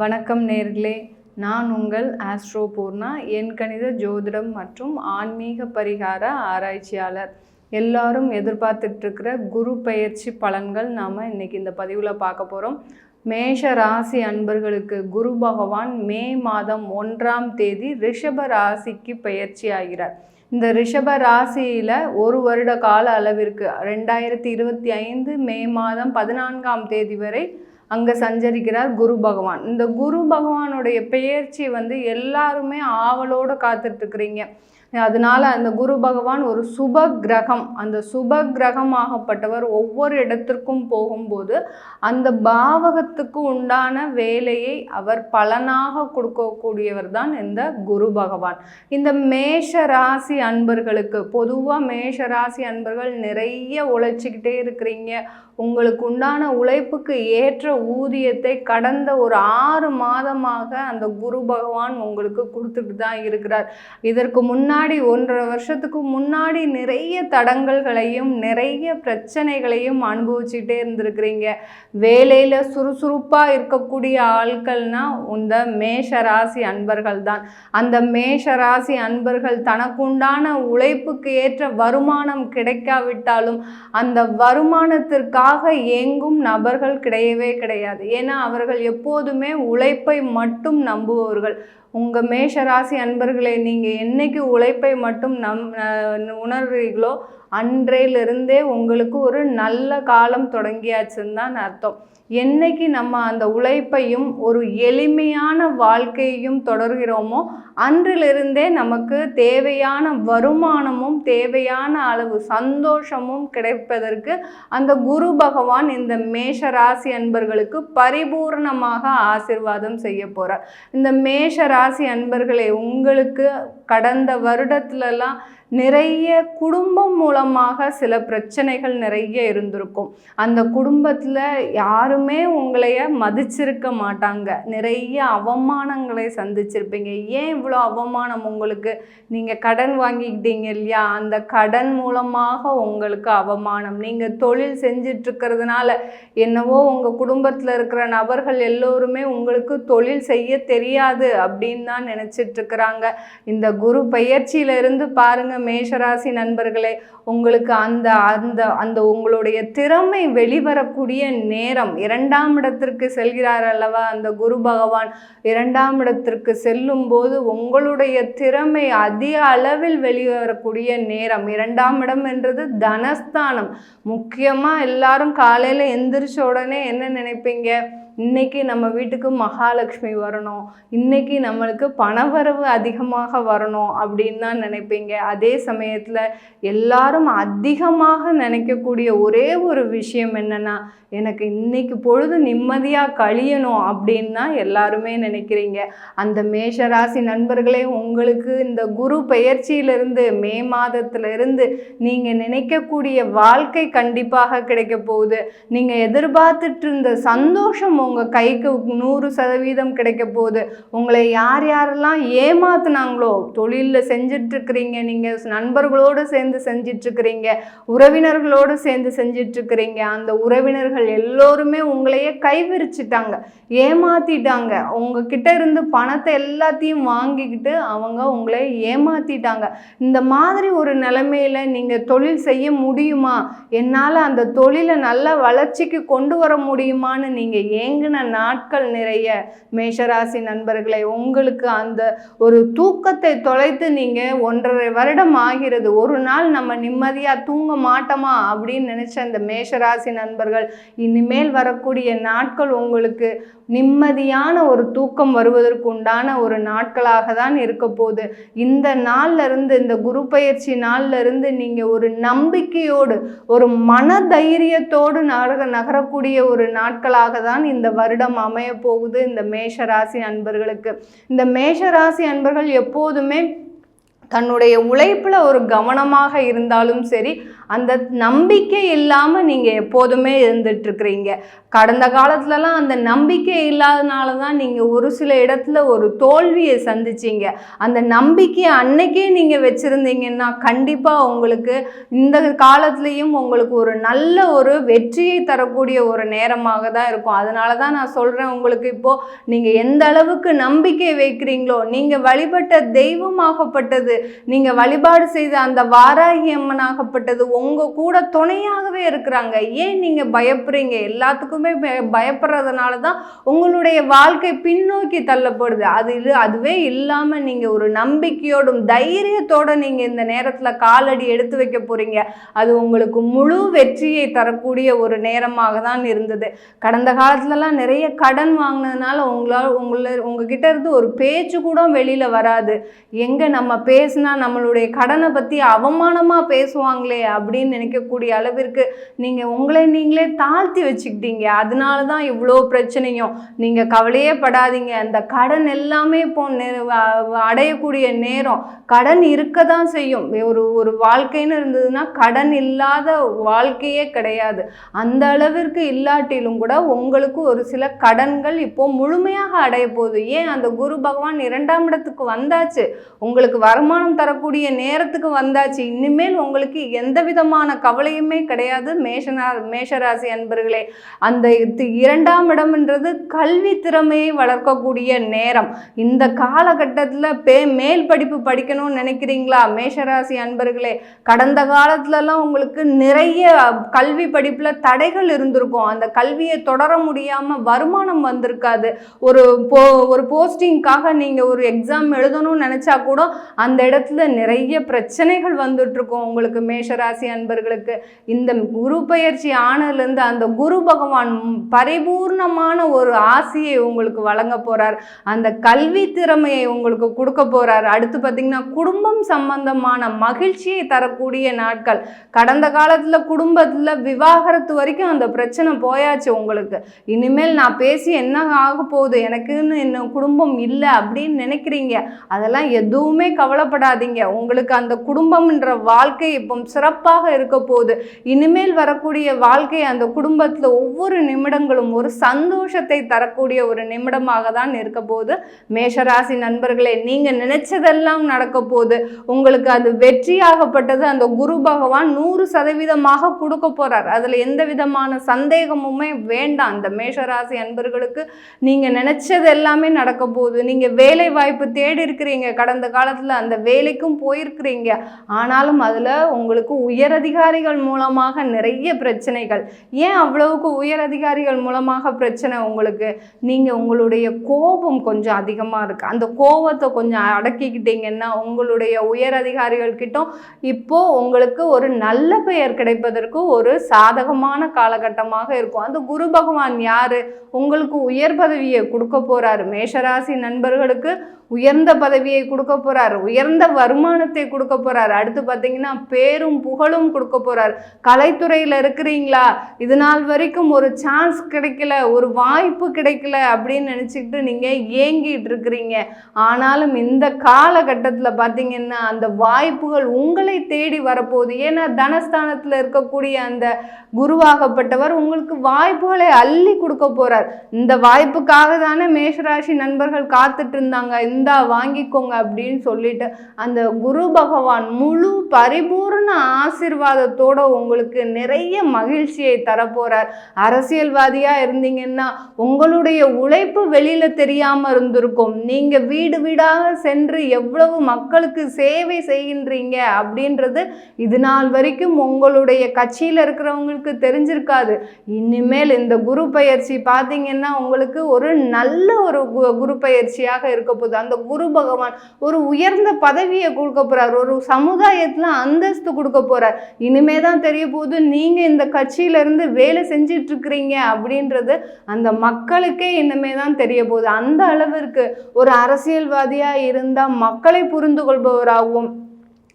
வணக்கம் நேர்களே. நான் உங்கள் ஆஸ்ட்ரோ பூர்ணா என் கணித ஜோதிடம் மற்றும் ஆன்மீக பரிகார ஆராய்ச்சியாளர். எல்லாரும் எதிர்பார்த்துட்ருக்கிற குரு பெயர்ச்சி பலன்கள் நாம் இன்னைக்கு இந்த பதிவில் பார்க்க போகிறோம் மேஷ ராசி அன்பர்களுக்கு குரு பகவான் மே மாதம் ஒன்றாம் தேதி ரிஷப ராசிக்கு பெயர்ச்சி ஆகிறார். இந்த ரிஷப ராசியில் ஒரு வருட கால அளவிற்கு ரெண்டாயிரத்தி இருபத்தி ஐந்து மே மாதம் பதினான்காம் தேதி வரை அங்கே சஞ்சரிக்கிறார் குரு பகவான். இந்த குரு பகவானுடைய பெயர்ச்சி வந்து எல்லாருமே ஆவலோடு காத்துட்ருக்குறீங்க அதனால அந்த குரு பகவான் ஒரு சுப கிரகம் அந்த சுப கிரகமாகப்பட்டவர் ஒவ்வொரு இடத்திற்கும் போகும்போது அந்த பாவகத்துக்கு உண்டான வேலையை அவர் பலனாக கொடுக்கக்கூடியவர் தான் இந்த குரு பகவான். இந்த மேஷ ராசி அன்பர்களுக்கு பொதுவாக மேஷ ராசி அன்பர்கள் நிறைய உழைச்சிக்கிட்டே இருக்கிறீங்க. உங்களுக்கு உண்டான உழைப்புக்கு ஏற்ற ஊதியத்தை கடந்த ஒரு ஆறு மாதமாக அந்த குரு பகவான் உங்களுக்கு கொடுத்துட்டு தான் இருக்கிறார். இதற்கு முன்னாடி முன்னாடி ஒன்றரை வருஷத்துக்கு முன்னாடி நிறைய தடங்கல்களையும் நிறைய பிரச்சனைகளையும் அனுபவிச்சுட்டே இருந்திருக்கிறீங்க. வேலையில் சுறுசுறுப்பாக இருக்கக்கூடிய ஆட்கள்னா இந்த மேஷ ராசி அன்பர்கள் தான். அந்த மேஷ ராசி அன்பர்கள் தனக்குண்டான உழைப்புக்கு ஏற்ற வருமானம் கிடைக்காவிட்டாலும் அந்த வருமானத்திற்காக எங்கும் நபர்கள் கிடையவே கிடையாது. ஏன்னா அவர்கள் எப்போதுமே உழைப்பை மட்டும் நம்புபவர்கள். உங்கள் மேஷராசி அன்பர்களே நீங்கள் என்னைக்கு உழைப்பை மட்டும் நம் உணர்றீங்களோ அன்றையிலிருந்தே உங்களுக்கு ஒரு நல்ல காலம் தொடங்கியாச்சுன்னு தான் அர்த்தம். என்னைக்கு நம்ம அந்த உழைப்பையும் ஒரு எளிமையான வாழ்க்கையையும் தொடர்கிறோமோ அன்றிலிருந்தே நமக்கு தேவையான வருமானமும் தேவையான அளவு சந்தோஷமும் கிடைப்பதற்கு அந்த குரு பகவான் இந்த மேஷ ராசி அன்பர்களுக்கு பரிபூர்ணமாக ஆசிர்வாதம் செய்ய போகிறார் இந்த மேஷ ராசி அன்பர்களே உங்களுக்கு கடந்த வருடத்துலலாம் நிறைய குடும்பம் மூலமாக சில பிரச்சனைகள் நிறைய இருந்திருக்கும். அந்த குடும்பத்தில் யாரும் உங்களைய மதிச்சிருக்க மாட்டாங்க. நிறைய அவமானங்களை சந்திச்சிருப்பீங்க. ஏன் இவ்வளோ அவமானம் உங்களுக்கு? நீங்கள் கடன் வாங்கிக்கிட்டீங்க இல்லையா? அந்த கடன் மூலமாக உங்களுக்கு அவமானம். நீங்கள் தொழில் செஞ்சிட்ருக்கிறதுனால என்னவோ உங்கள் குடும்பத்தில் இருக்கிற நபர்கள் எல்லோருமே உங்களுக்கு தொழில் செய்ய தெரியாது அப்படின்னு தான் நினச்சிட்ருக்கிறாங்க. இந்த குரு பயிற்சியிலிருந்து பாருங்கள் மேஷராசி நண்பர்களே உங்களுக்கு அந்த அந்த அந்த உங்களுடைய திறமை வெளிவரக்கூடிய நேரம் இரண்டாம் இடத்திற்கு செல்கிறார் அல்லவா அந்த குரு பகவான்? இரண்டாம் இடத்திற்கு செல்லும் போது உங்களுடைய திறமை அதிக அளவில் வெளிவரக்கூடிய நேரம். இரண்டாம் இடம் என்றது தனஸ்தானம். முக்கியமாக எல்லாரும் காலையில் எந்திரிச்ச உடனே என்ன நினைப்பீங்க? இன்னைக்கு நம்ம வீட்டுக்கு மகாலட்சுமி வரணும். இன்னைக்கு நம்மளுக்கு பணவரவு அதிகமாக வரணும் அப்படின்னு தான் நினைப்பீங்க. அதே சமயத்தில் எல்லாரும் அதிகமாக நினைக்கக்கூடிய ஒரே ஒரு விஷயம் என்னென்னா எனக்கு இன்னைக்கு பொழுது நிம்மதியாக கழியணும் அப்படின்னு தான் எல்லாருமே நினைக்கிறீங்க. அந்த மேஷராசி நண்பர்களே உங்களுக்கு இந்த குரு பெயர்ச்சியிலிருந்து மே மாதத்திலிருந்து நீங்கள் நினைக்கக்கூடிய வாழ்க்கை கண்டிப்பாக கிடைக்க போகுது. நீங்கள் எதிர்பார்த்துட்டு இருந்த சந்தோஷம் உங்கள் கைக்கு நூறு சதவீதம் கிடைக்க போகுது. உங்களை யார் யாரெல்லாம் ஏமாத்துனாங்களோ தொழிலில் செஞ்சிட்ருக்கிறீங்க நீங்கள் நண்பர்களோடு சேர்ந்து செஞ்சிட்ருக்கிறீங்க உறவினர்களோடு சேர்ந்து செஞ்சிட்ருக்கிறீங்க அந்த உறவினர்கள் எல்லோருமே உங்களையே கைவிரிச்சிட்டாங்க ஏமாத்திட்டாங்க. உங்ககிட்ட இருந்து பணத்தை எல்லாத்தையும் வாங்கிக்கிட்டு அவங்க உங்களை ஏமாத்திட்டாங்க. இந்த மாதிரி ஒரு நிலைமையில நீங்கள் தொழில் செய்ய முடியுமா? என்னால் அந்த தொழிலை நல்ல வளர்ச்சிக்கு கொண்டு வர முடியுமான்னு நீங்கள் ஏங்கின நாட்கள் நிறைய. மேஷராசி நண்பர்களை உங்களுக்கு அந்த ஒரு தூக்கத்தை தொலைத்து நீங்கள் ஒன்றரை வருடம் ஆகிறது. ஒரு நாள் நம்ம நிம்மதியாக தூங்க மாட்டோமா அப்படின்னு நினச்ச அந்த மேஷராசி நண்பர்கள் இனிமேல் வரக்கூடிய நாட்கள் உங்களுக்கு நிம்மதியான ஒரு தூக்கம் வருவதற்கு உண்டான ஒரு நாட்களாக தான் இருக்க போகுது. இந்த நாள்ல இருந்து இந்த குரு பயிற்சி நாள்ல இருந்து நீங்கள் ஒரு நம்பிக்கையோடு ஒரு மன தைரியத்தோடு நகர நகரக்கூடிய ஒரு நாட்களாக தான் இந்த வருடம் அமைய போகுது இந்த மேஷராசி அன்பர்களுக்கு. இந்த மேஷராசி அன்பர்கள் எப்போதுமே தன்னுடைய உழைப்பில் ஒரு கவனமாக இருந்தாலும் சரி அந்த நம்பிக்கை இல்லாமல் நீங்கள் எப்போதுமே இருந்துட்டுருக்குறீங்க. கடந்த காலத்துலலாம் அந்த நம்பிக்கை இல்லாதனால தான் நீங்கள் ஒரு சில இடத்துல ஒரு தோல்வியை சந்திச்சிங்க. அந்த நம்பிக்கையை அன்னைக்கே நீங்கள் வச்சுருந்தீங்கன்னா கண்டிப்பாக உங்களுக்கு இந்த காலத்துலேயும் உங்களுக்கு ஒரு நல்ல ஒரு வெற்றியை தரக்கூடிய ஒரு நேரமாக தான் இருக்கும். அதனால தான் நான் சொல்கிறேன் உங்களுக்கு இப்போது நீங்கள் எந்த அளவுக்கு நம்பிக்கை வைக்கிறீங்களோ நீங்கள் வழிபட்ட தெய்வமாகப்பட்டது நீங்கள் வழிபாடு செய்த அந்த வாராகி அம்மனாகப்பட்டது உங்கள் கூட துணையாகவே இருக்கிறாங்க. ஏன் நீங்கள் பயப்படுறீங்க? எல்லாத்துக்குமே பய- பயப்படுறதுனால தான் உங்களுடைய வாழ்க்கை பின்னோக்கி தள்ளப்படுது. அது இது அதுவே இல்லாமல் நீங்கள் ஒரு நம்பிக்கையோடும் தைரியத்தோட நீங்கள் இந்த நேரத்தில் காலடி எடுத்து வைக்க போகிறீங்க அது உங்களுக்கு முழு வெற்றியை தரக்கூடிய ஒரு நேரமாக தான் இருந்தது. கடந்த காலத்துலலாம் நிறைய கடன் வாங்கினதுனால உங்களால் உங்களை உங்ககிட்ட இருந்து ஒரு பேச்சு கூட வெளியில் வராது. எங்கே நம்ம பேசினா நம்மளுடைய கடனை பற்றி அவமானமாக பேசுவாங்களே அப்படின்னு நினைக்கக்கூடிய அளவிற்கு நீங்கள் உங்களை நீங்களே தாழ்த்தி வச்சுக்கிட்டீங்க. அதனால தான் இவ்வளோ பிரச்சனையும். நீங்கள் கவலையே படாதீங்க. அந்த கடன் எல்லாமே இப்போ அடையக்கூடிய நேரம். கடன் இருக்க தான் செய்யும். ஒரு ஒரு வாழ்க்கைன்னு இருந்ததுன்னா கடன் இல்லாத வாழ்க்கையே கிடையாது. அந்த அளவிற்கு இல்லாட்டிலும் கூட உங்களுக்கு ஒரு சில கடன்கள் இப்போ முழுமையாக அடைய போகுது. ஏன் அந்த குரு பகவான் இரண்டாம் இடத்துக்கு வந்தாச்சு? உங்களுக்கு வருமானம் தரக்கூடிய நேரத்துக்கு வந்தாச்சு. இனிமேல் உங்களுக்கு எந்த விதமான கவலையுமே கிடையாது. மேஷனா மேஷராசி அன்பர்களே அந்த இரண்டாம் இடம்ன்றது கல்வி திறமையை வளர்க்கக்கூடிய நேரம். இந்த காலகட்டத்தில் பே மேல் படிப்பு படிக்கணும்னு நினைக்கிறீங்களா? மேஷராசி அன்பர்களே கடந்த காலத்துலலாம் உங்களுக்கு நிறைய கல்வி படிப்பில் தடைகள் இருந்திருக்கும். அந்த கல்வியை தொடர முடியாமல் வருமானம் வந்திருக்காது. ஒரு போ ஒரு போஸ்டிங்காக நீங்கள் ஒரு எக்ஸாம் எழுதணும்னு நினச்சா கூட அந்த இடத்துல நிறைய பிரச்சனைகள் வந்துட்டுருக்கும் உங்களுக்கு மேஷராசி அன்பர்களுக்கு. இந்த குரு பயிற்சி ஆனதுலேருந்து அந்த குரு பகவான் பரிபூர்ணமான ஒரு ஆசையை உங்களுக்கு வழங்க போகிறார் அந்த கல்வி திறமையை உங்களுக்கு கொடுக்க போகிறார் அடுத்து பார்த்திங்கன்னா குடும்பம் சம்பந்தமான மகிழ்ச்சியை தரக்கூடிய நாட்கள். கடந்த காலத்தில் குடும்பத்தில் விவாகரத்து வரைக்கும் அந்த பிரச்சனை போயாச்சு உங்களுக்கு. இனிமேல் நான் பேசி என்ன ஆக போகுது? எனக்குன்னு இன்னும் குடும்பம் இல்லை அப்படின்னு நினைக்கிறீங்க. அதெல்லாம் எதுவுமே கவலைப்படாதீங்க. உங்களுக்கு அந்த குடும்பம்ன்ற வாழ்க்கை இப்போ சிறப்பாக இருக்க போகுது. இனிமேல் வரக்கூடிய வாழ்க்கை அந்த குடும்பத்தில் ஒவ்வொரு நிமிடங்களும் ஒரு சந்தோஷத்தை தரக்கூடிய ஒரு நிமிடமாக தான் இருக்க போகுது. மேஷராசி நண்பர்களே நீங்கள் நினைச்சதெல்லாம் நடக்க போகுது. உங்களுக்கு அது வெற்றியாகப்பட்டது. அந்த குரு பகவான் நூறு சதவீதமாக கொடுக்க போகிறார் அதில் எந்த விதமான சந்தேகமுமே வேண்டாம். அந்த மேஷராசி அன்பர்களுக்கு நீங்கள் நினைச்சது எல்லாமே நடக்க போகுது. நீங்கள் வேலை வாய்ப்பு தேடி இருக்கிறீங்க. கடந்த காலத்தில் அந்த வேலைக்கும் போயிருக்கிறீங்க. ஆனாலும் அதில் உங்களுக்கு உயரதிகாரிகள் மூலமாக நிறைய பிரச்சனைகள். ஏன் அவ்வளவுக்கு உயரதிகாரிகள் மூலமாக பிரச்சனை உங்களுக்கு? நீங்கள் உங்களுடைய கோபம் கொஞ்சம் அதிகமாக இருக்குது அந்த கோபத்தை கொஞ்சம் அடக்கிக்கிட்டீங்கன்னா உங்களுடைய உயர் அதிகாரிகள் கிட்ட இப்போது உங்களுக்கு ஒரு நல்ல பெயர் கிடைப்பதற்கு ஒரு சாதகமான காலகட்டமாக இருக்கும். அந்த குரு பகவான் யார்? உங்களுக்கு உயர் பதவியை கொடுக்க போகிறார் மேஷராசி நண்பர்களுக்கு உயர்ந்த பதவியை கொடுக்க போகிறார் உயர்ந்த வருமானத்தை கொடுக்க போறார். அடுத்து பார்த்தீங்கன்னா பேரும் புகழும் கொடுக்க போகிறார் கலைத்துறையில் இருக்கிறீங்களா? இது நாள் வரைக்கும் ஒரு சான்ஸ் கிடைக்கல ஒரு வாய்ப்பு கிடைக்கல அப்படின்னு நினச்சிக்கிட்டு நீங்கள் ஏங்கிட்டு இருக்கிறீங்க. ஆனாலும் இந்த காலகட்டத்தில் பார்த்தீங்கன்னா அந்த வாய்ப்புகள் உங்களை தேடி வரப்போகுது. ஏன்னா தனஸ்தானத்தில் இருக்கக்கூடிய அந்த குருவாகப்பட்டவர் உங்களுக்கு வாய்ப்புகளை அள்ளி கொடுக்க போகிறார் இந்த வாய்ப்புக்காக தானே மேஷராசி நண்பர்கள் காத்துட்டு இருந்தாங்க. இந்தா வாங்கிக்கோங்க அப்படின்னு சொல்லிட்டு அந்த குரு பகவான் முழு பரிபூர்ண ஆசிர்வாதத்தோட உங்களுக்கு நிறைய மகிழ்ச்சியை தரப்போறார். அரசியல்வாதியா இருந்தீங்கன்னா உங்களுடைய உழைப்பு வெளியில தெரியாம இருந்திருக்கும். நீங்க வீடு வீடாக சென்று எவ்வளவு மக்களுக்கு சேவை செய்கின்றீங்க அப்படின்றது இது நாள் வரைக்கும் உங்களுடைய கட்சியில் இருக்கிறவங்களுக்கு தெரிஞ்சிருக்காது. இனிமேல் இந்த குரு பயிற்சி பார்த்தீங்கன்னா உங்களுக்கு ஒரு நல்ல ஒரு கு- குரு பயிற்சியாக இருக்க போகுது. அந்த குரு பகவான் ஒரு உயர்ந்த பதவியை கொடுக்க போறார். ஒரு சமுதாயத்துல அந்தஸ்து கொடுக்க போறார். இனிமே தான் தெரிய போகுது நீங்க இந்த கட்சியில இருந்து வேலை செஞ்சிட்ருக்கிறீங்க அப்படின்றது அந்த மக்களுக்கே இனிமே தான் தெரிய போகுது. அந்த அளவிற்கு ஒரு அரசியல்வாதியா இருந்தால் மக்களை புரிந்து கொள்பவராகவும்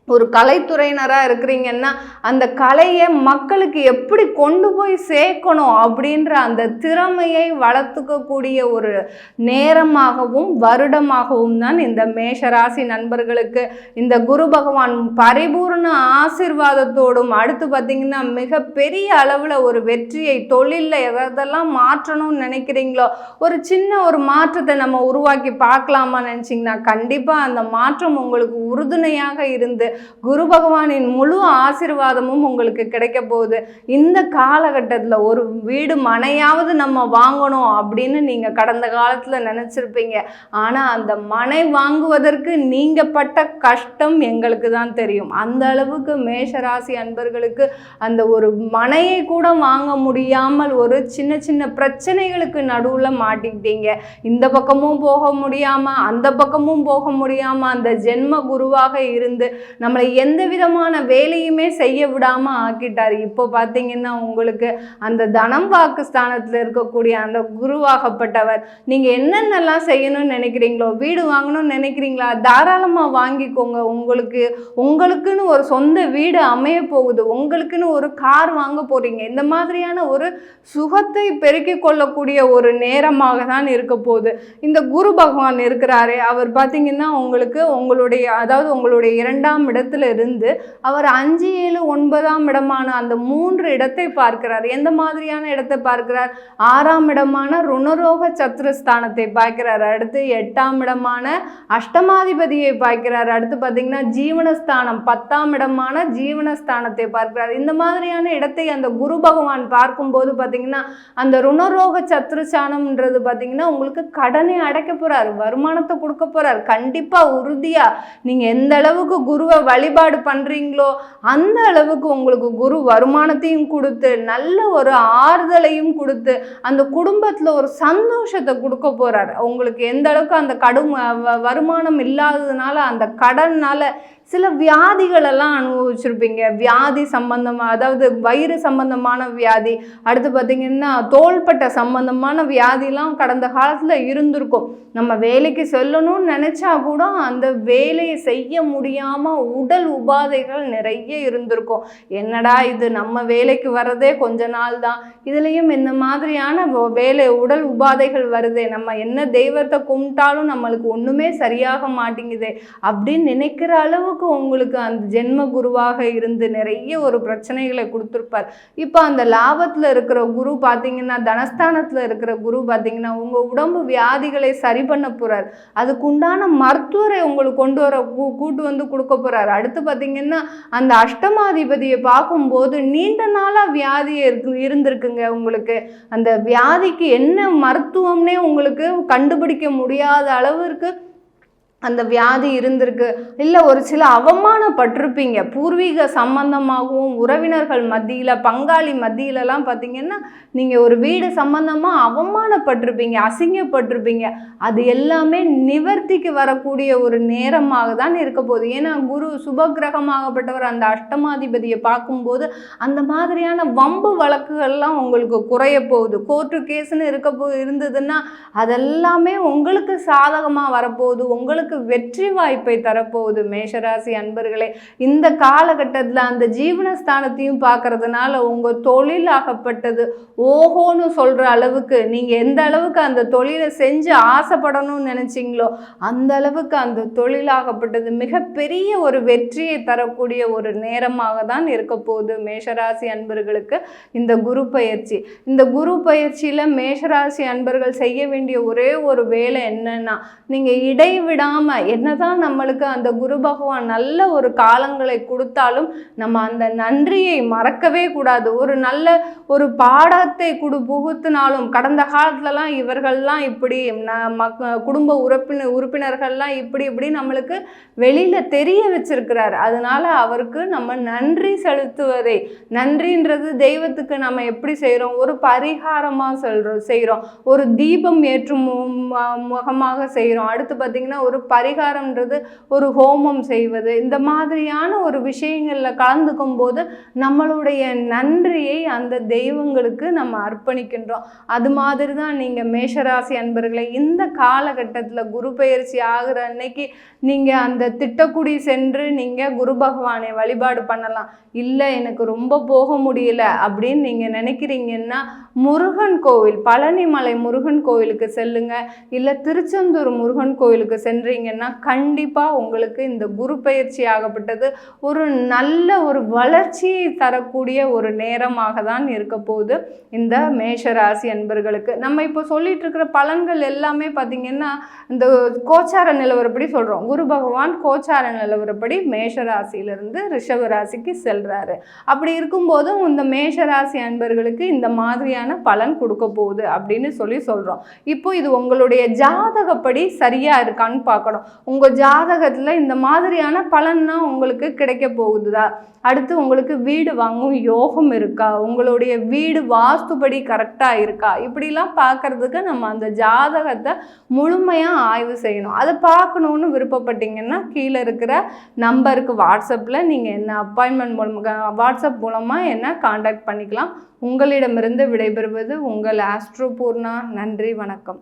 ஒரு கலைத்துறையினராக இருக்கிறீங்கன்னா அந்த கலையை மக்களுக்கு எப்படி கொண்டு போய் சேர்க்கணும் அப்படின்ற அந்த திறமையை வளர்த்துக்கக்கூடிய ஒரு நேரமாகவும் வருடமாகவும் தான் இந்த மேஷராசி நண்பர்களுக்கு இந்த குரு பகவான் பரிபூர்ண ஆசிர்வாதத்தோடும் அடுத்து பார்த்திங்கன்னா மிகப்பெரிய அளவில் ஒரு வெற்றியை தொழிலில் எதெல்லாம் மாற்றணும்னு நினைக்கிறீங்களோ ஒரு சின்ன ஒரு மாற்றத்தை நம்ம உருவாக்கி பார்க்கலாமா நினச்சிங்கன்னா கண்டிப்பாக அந்த மாற்றம் உங்களுக்கு உறுதுணையாக இருந்து குரு பகவானின் முழு ஆசிர்வாதமும் உங்களுக்கு கிடைக்க போகுது. இந்த காலகட்டத்தில் ஒரு வீடு மனையாவது நம்ம வாங்கணும் அப்படின்னு நீங்கள் கடந்த காலத்தில் நினச்சிருப்பீங்க. ஆனால் அந்த மனை வாங்குவதற்கு நீங்கள் பட்ட கஷ்டம் எங்களுக்கு தான் தெரியும். அந்த அளவுக்கு மேஷராசி அன்பர்களுக்கு அந்த ஒரு மனையை கூட வாங்க முடியாமல் ஒரு சின்ன சின்ன பிரச்சனைகளுக்கு நடுவில் மாட்டிக்கிட்டீங்க. இந்த பக்கமும் போக முடியாமல் அந்த பக்கமும் போக முடியாமல் அந்த ஜென்ம குருவாக இருந்து நம்மளை எந்த விதமான வேலையுமே செய்ய விடாமல் ஆக்கிட்டார். இப்போ பார்த்தீங்கன்னா உங்களுக்கு அந்த தனம் வாக்கு ஸ்தானத்தில் இருக்கக்கூடிய அந்த குருவாகப்பட்டவர் நீங்கள் என்னென்னலாம் செய்யணும்னு நினைக்கிறீங்களோ வீடு வாங்கணும்னு நினைக்கிறீங்களா தாராளமாக வாங்கிக்கோங்க. உங்களுக்கு உங்களுக்குன்னு ஒரு சொந்த வீடு அமைய போகுது. உங்களுக்குன்னு ஒரு கார் வாங்க போகிறீங்க இந்த மாதிரியான ஒரு சுகத்தை பெருக்கிக் கொள்ளக்கூடிய ஒரு நேரமாக தான் இருக்க போகுது. இந்த குரு பகவான் இருக்கிறாரே. அவர் பார்த்தீங்கன்னா உங்களுக்கு உங்களுடைய அதாவது உங்களுடைய இரண்டாம் இடத்துல இருந்து அவர் அஞ்சு ஏழு ஒன்பதாம் இடமான அந்த மூன்று இடத்தை பார்க்கிறார். எந்த மாதிரியான இடத்தை பார்க்கிறார்? ஆறாம் இடமான ருணரோக சத்ருஸ்தானத்தை பார்க்கிறார். அடுத்து எட்டாம் இடமான அஷ்டமாதிபதியை பார்க்கிறார். அடுத்து பார்த்தீங்கன்னா ஜீவனஸ்தானம் பத்தாம் இடமான ஜீவனஸ்தானத்தை பார்க்கிறார். இந்த மாதிரியான இடத்தை அந்த குரு பகவான் பார்க்கும்போது பார்த்தீங்கன்னா அந்த ருணரோக சத்ருஸ்தானம்ன்றது பார்த்தீங்கன்னா உங்களுக்கு கடனை அடைக்க போகிறார் வருமானத்தை கொடுக்க போறார். கண்டிப்பாக உறுதியாக நீங்கள் எந்த அளவுக்கு குருவை வழிபாடு பண்ணுறீங்களோ அந்த அளவுக்கு உங்களுக்கு குரு வருமானத்தையும் கொடுத்து நல்ல ஒரு ஆறுதலையும் கொடுத்து அந்த குடும்பத்தில் ஒரு சந்தோஷத்தை கொடுக்க போகிறார் உங்களுக்கு எந்த அளவுக்கு அந்த கடும் வருமானம் இல்லாததுனால அந்த கடன்னால சில வியாதிகளெல்லாம் அனுபவிச்சிருப்பீங்க. வியாதி சம்பந்தமாக அதாவது வயிறு சம்பந்தமான வியாதி அடுத்து பார்த்தீங்கன்னா தோள்பட்ட சம்பந்தமான வியாதிலாம் கடந்த காலத்தில் இருந்திருக்கும். நம்ம வேலைக்கு செல்லணும்னு நினச்சா கூட அந்த வேலையை செய்ய முடியாமல் உடல் உபாதைகள் நிறைய இருந்திருக்கும். என்னடா இது நம்ம வேலைக்கு வர்றதே கொஞ்ச நாள் தான். இதுலேயும் இந்த மாதிரியான வேலை உடல் உபாதைகள் வருதே. நம்ம என்ன தெய்வத்தை கும்பிட்டாலும் நம்மளுக்கு ஒன்றுமே சரியாக மாட்டேங்குதே. அப்படின்னு நினைக்கிற அளவு அளவுக்கு உங்களுக்கு அந்த ஜென்ம குருவாக இருந்து நிறைய ஒரு பிரச்சனைகளை கொடுத்துருப்பார். இப்போ அந்த லாபத்தில் இருக்கிற குரு பார்த்தீங்கன்னா தனஸ்தானத்தில் இருக்கிற குரு பார்த்தீங்கன்னா உங்கள் உடம்பு வியாதிகளை சரி பண்ண போகிறார் அதுக்கு உண்டான மருத்துவரை உங்களுக்கு கொண்டு வர கூ- கூட்டு வந்து கொடுக்க போகிறார் அடுத்து பார்த்தீங்கன்னா அந்த அஷ்டமாதிபதியை பார்க்கும்போது நீண்ட நாளாக வியாதி இருக்கு இருந்திருக்குங்க உங்களுக்கு. அந்த வியாதிக்கு என்ன மருத்துவம்னே உங்களுக்கு கண்டுபிடிக்க முடியாத அளவிற்கு அந்த வியாதி இருந்திருக்கு. இல்லை ஒரு சில அவமானப்பட்டிருப்பீங்க. பூர்வீக சம்பந்தமாகவும் உறவினர்கள் மத்தியில் பங்காளி மத்தியிலலாம் பார்த்தீங்கன்னா நீங்கள் ஒரு வீடு சம்பந்தமாக அவமானப்பட்டிருப்பீங்க அசிங்கப்பட்டிருப்பீங்க. அது எல்லாமே நிவர்த்திக்கு வரக்கூடிய ஒரு நேரமாக தான் இருக்க போகுது. ஏன்னா குரு சுபகிரகமாகப்பட்டவர் அந்த அஷ்டமாதிபதியை பார்க்கும்போது அந்த மாதிரியான வம்பு வழக்குகள்லாம் உங்களுக்கு குறைய போகுது. கோர்ட்டு கேஸ்னு இருக்க போ இருந்ததுன்னா அதெல்லாமே உங்களுக்கு சாதகமாக வரப்போகுது. உங்களுக்கு வெற்றி வாய்ப்பை தரப்போகுது. மேஷராசி அன்பர்களே இந்த காலகட்டத்தில் அந்த ஜீவனஸ்தானத்தையும் பார்க்கறதுனால உங்கள் தொழில் ஆகப்பட்டது ஓஹோன்னு சொல்கிற அளவுக்கு நீங்கள் எந்த அளவுக்கு அந்த தொழிலை செஞ்சு ஆசைப்படணும்னு நினச்சிங்களோ அந்த அளவுக்கு அந்த தொழிலாகப்பட்டது மிகப்பெரிய ஒரு வெற்றியை தரக்கூடிய ஒரு நேரமாக தான் இருக்க போகுது மேஷராசி அன்பர்களுக்கு இந்த குரு பயிற்சி. இந்த குரு பயிற்சியில் மேஷராசி அன்பர்கள் செய்ய வேண்டிய ஒரே ஒரு வேலை என்னன்னா நீங்கள் இடைவிடாமல் என்னதான் நம்மளுக்கு அந்த குரு பகவான் நல்ல ஒரு காலங்களை கொடுத்தாலும் நம்ம அந்த நன்றியை மறக்கவே கூடாது. ஒரு நல்ல ஒரு பாடத்தை குடு புகுத்தினாலும் கடந்த காலத்துலலாம் இவர்கள்லாம் இப்படி ந- மக்க- குடும்ப உறுப்பினர் உறுப்பினர்கள்லாம் இப்படி இப்படி நம்மளுக்கு வெளியில் தெரிய வச்சிருக்கிறார். அதனால அவருக்கு நம்ம நன்றி செலுத்துவதே நன்றின்றது தெய்வத்துக்கு நம்ம எப்படி செய்கிறோம் ஒரு பரிகாரமாக சொல்கிறோம் செய்கிறோம் ஒரு தீபம் ஏற்றும் மு- முகமாக செய்கிறோம் அடுத்து பார்த்திங்கன்னா ஒரு பரிகாரம்ன்றது ஒரு ஹோமம் செய்வது இந்த மாதிரியான ஒரு விஷயங்களில் கலந்துக்கும் போது நம்மளுடைய நன்றியை அந்த தெய்வங்களுக்கு நம்ம அர்ப்பணிக்கின்றோம். அது மாதிரி தான் நீங்கள் மேஷராசி அன்பர்களை இந்த காலகட்டத்தில் குரு பயிற்சி ஆகிற அன்னைக்கு நீங்கள் அந்த திட்டக்குடி சென்று நீங்கள் குரு பகவானை வழிபாடு பண்ணலாம். இல்லை எனக்கு ரொம்ப போக முடியல அப்படின்னு நீங்கள் நினைக்கிறீங்கன்னா முருகன் கோவில் பழனிமலை முருகன் கோவிலுக்கு செல்லுங்க. இல்லை திருச்செந்தூர் முருகன் கோவிலுக்கு சென்று பண்ணுறீங்கன்னா கண்டிப்பாக உங்களுக்கு இந்த குரு பயிற்சி ஆகப்பட்டது ஒரு நல்ல ஒரு வளர்ச்சியை தரக்கூடிய ஒரு நேரமாக தான் இருக்க போகுது. இந்த மேஷராசி அன்பர்களுக்கு நம்ம இப்போ சொல்லிட்டு இருக்கிற பலன்கள் எல்லாமே பார்த்தீங்கன்னா இந்த கோச்சார நிலவரப்படி சொல்கிறோம் குரு பகவான் கோச்சார நிலவரப்படி மேஷராசியிலிருந்து ரிஷப ராசிக்கு செல்கிறாரு அப்படி இருக்கும்போதும் இந்த மேஷராசி அன்பர்களுக்கு இந்த மாதிரியான பலன் கொடுக்க போகுது அப்படின்னு சொல்லி சொல்கிறோம் இப்போ இது உங்களுடைய ஜாதகப்படி சரியாக இருக்கான்னு பார்க்கணும் உங்கள் ஜாதகத்தில் இந்த மாதிரியான பலன்னா உங்களுக்கு கிடைக்க போகுதுதா? அடுத்து உங்களுக்கு வீடு வாங்கும் யோகம் இருக்கா? உங்களுடைய வீடு வாஸ்துபடி கரெக்டாக இருக்கா? இப்படிலாம் பார்க்கறதுக்கு நம்ம அந்த ஜாதகத்தை முழுமையாக ஆய்வு செய்யணும். அதை பார்க்கணுன்னு விருப்பப்பட்டீங்கன்னா கீழே இருக்கிற நம்பருக்கு வாட்ஸ்அப்பில் நீங்கள் என்ன அப்பாயின்மெண்ட் மூலமாக வாட்ஸ்அப் மூலமாக என்ன காண்டாக்ட் பண்ணிக்கலாம். உங்களிடமிருந்து விடைபெறுவது உங்கள் ஆஸ்ட்ரோ பூர்ணா. நன்றி வணக்கம்.